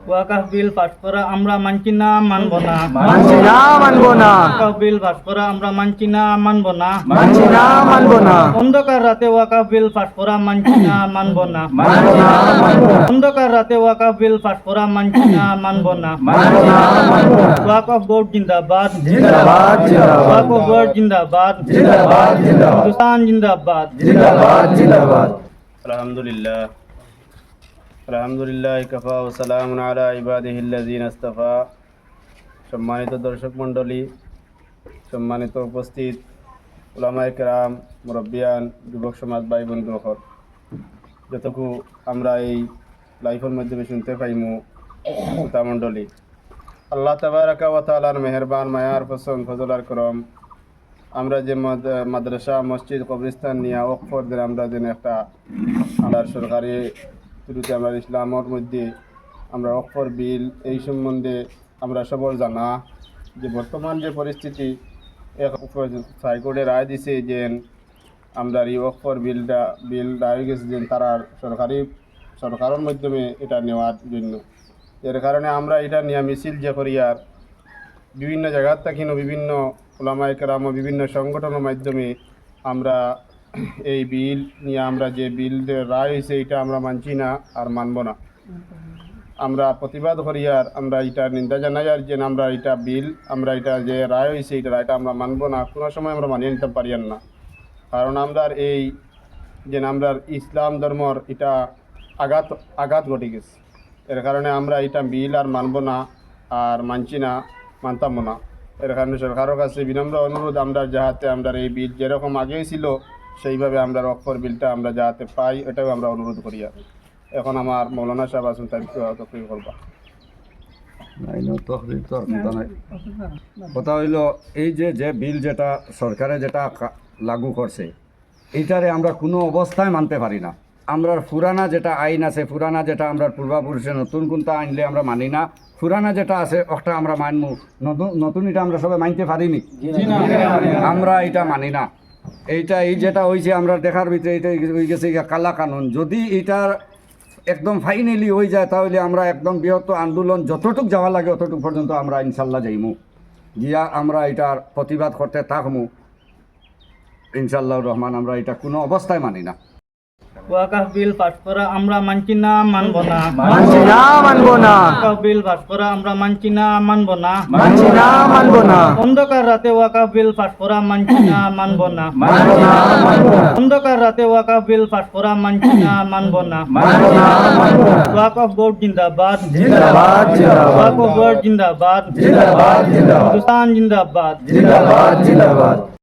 ওয়াকাফ bill pass করা আমরা মানছি না মানব না। মানছি না মানবো না। ওয়াকাফ বিল পাস করা আমরা মানছি না মানব না। মানছি না মানবো না। অন্ধকার রাতে ওয়াকাফ বিল পাস করা মানছি না মানব না। মানবো না মানবো না। অন্ধকার রাতে ওয়াকাফ বিল পাস করা মানছি না মানব না। মানবো না মানবো না। ওয়াকাফ বোর্ড জিন্দাবাদ। জিন্দাবাদ জিন্দাবাদ। ওয়াকাফ বোর্ড জিন্দাবাদ। জিন্দাবাদ জিন্দাবাদ। হিন্দুস্তান জিন্দাবাদ। জিন্দাবাদ জিন্দাবাদ। আলহামদুলিল্লাহ। আলহামদুলিল্লাহ, কফা ও সালাম আলা ইবাদিহিল্লাজিন আস্তফা। সম্মানিত দর্শক মণ্ডলী, সম্মানিত উপস্থিত ওলামায় কেরাম, মুরব্বিয়ান, যুবক সমাজ ভাই বন্ধু হল যতটুকু আমরা এই লাইফের মাধ্যমে শুনতে পাইমু, শ্রোতা মণ্ডলী, আল্লাহ তাবারাকা ওয়া তাআলার মেহেরবান, মায়ার পছন্দ ফজলার করম, আমরা যে মাদ- মাদ্রাসা, মসজিদ, কবরস্থান নিয়ে অক্ষরদের আমরা যেন একটা আমরা সরকারি শুরুতে আমরা ইসলামর মধ্যে আমরা অক্ষর বিল এই সম্বন্ধে আমরা সবর জানা যে বর্তমান যে পরিস্থিতি হাইকোর্টে রায় দিছে যে আমরা এই অক্ষর বিলটা, বিল রায় গেছে যে তারা সরকারি, সরকারের মাধ্যমে এটা নেওয়ার জন্য। এর কারণে আমরা এটা নিয়ে মিছিল যে করি আর বিভিন্ন জায়গার থাকিনো বিভিন্ন ওলামায় কেরাম বিভিন্ন সংগঠনের মাধ্যমে আমরা এই বিল নিয়ে আমরা যে বিল রায় হয়েছে, এটা আমরা মানছি না আর মানব না। আমরা প্রতিবাদ করি আর আমরা এটা নিন্দা জানাই আর যে আমরা এটা বিল, আমরা এটা যে রায় হয়েছে, এটা রায়টা আমরা মানব না। কোনো সময় আমরা মানিয়ে নিতে পারি না। কারণ আমরা এই যে আমরা ইসলাম ধর্মর এটা আঘাত আঘাত ঘটে গেছে। এর কারণে আমরা এটা বিল আর মানব না আর মানছি না মানতাম না। এর কারণে সরকারের কাছে বিনম্র অনুরোধ আমরা যাহাতে আমরা এই বিল যেরকম আগেই ছিল সেইভাবে আমরা অক্ষর বিলটা আমরা যাতে পাই এটাও আমরা অনুরোধ করি আর এখন আমার মৌলানা সাহেব আসুন তাই তকরির করবা কথা হইল এই যে যে বিল যেটা সরকারে যেটা লাগু করছে এইটারে আমরা কোনো অবস্থায় মানতে পারি না। আমরা পুরানা যেটা আইন আছে পুরানা যেটা আমরা পূর্বাপুরুষে নতুন কোনটা আইনলে আমরা মানি না। পুরানা যেটা আছে ওটা আমরা মানবো নতুন নতুন এটা আমরা সবাই মানতে পারিনি। আমরা এটা মানি না। এইটা, এই যেটা হয়েছে আমরা দেখার ভিতরে এটা হয়ে গেছে কালা কানুন। যদি এটার একদম ফাইনালি হয়ে যায়, তাহলে আমরা একদম বৃহত্তর আন্দোলন যতটুক যাওয়া লাগে, অতটুক পর্যন্ত আমরা ইনশাল্লাহ যাইমু। গিয়া আমরা এটার প্রতিবাদ করতে থাকমু। ইনশাল্লাহ রহমান, আমরা এটা কোনো অবস্থায় মানি না। ওয়াকাফ বিল পাস করা আমরা মানছি না মানব না। মানছি না মানবো না। ওয়াকাফ বিল পাস করা আমরা মানছি না মানব না। মানছি না মানবো না। অন্ধকার রাতে ওয়াকাফ বিল পাস করা মানছি না মানব না। মানবো না মানবো না। অন্ধকার রাতে ওয়াকাফ বিল পাস করা মানছি না মানব না। মানবো না মানবো না। ওয়াকাফ বোর্ড জিন্দাবাদ। জিন্দাবাদ জিন্দাবাদ। ওয়াকাফ বোর্ড জিন্দাবাদ। জিন্দাবাদ জিন্দাবাদ। হিন্দুস্তান জিন্দাবাদ। জিন্দাবাদ জিন্দাবাদ।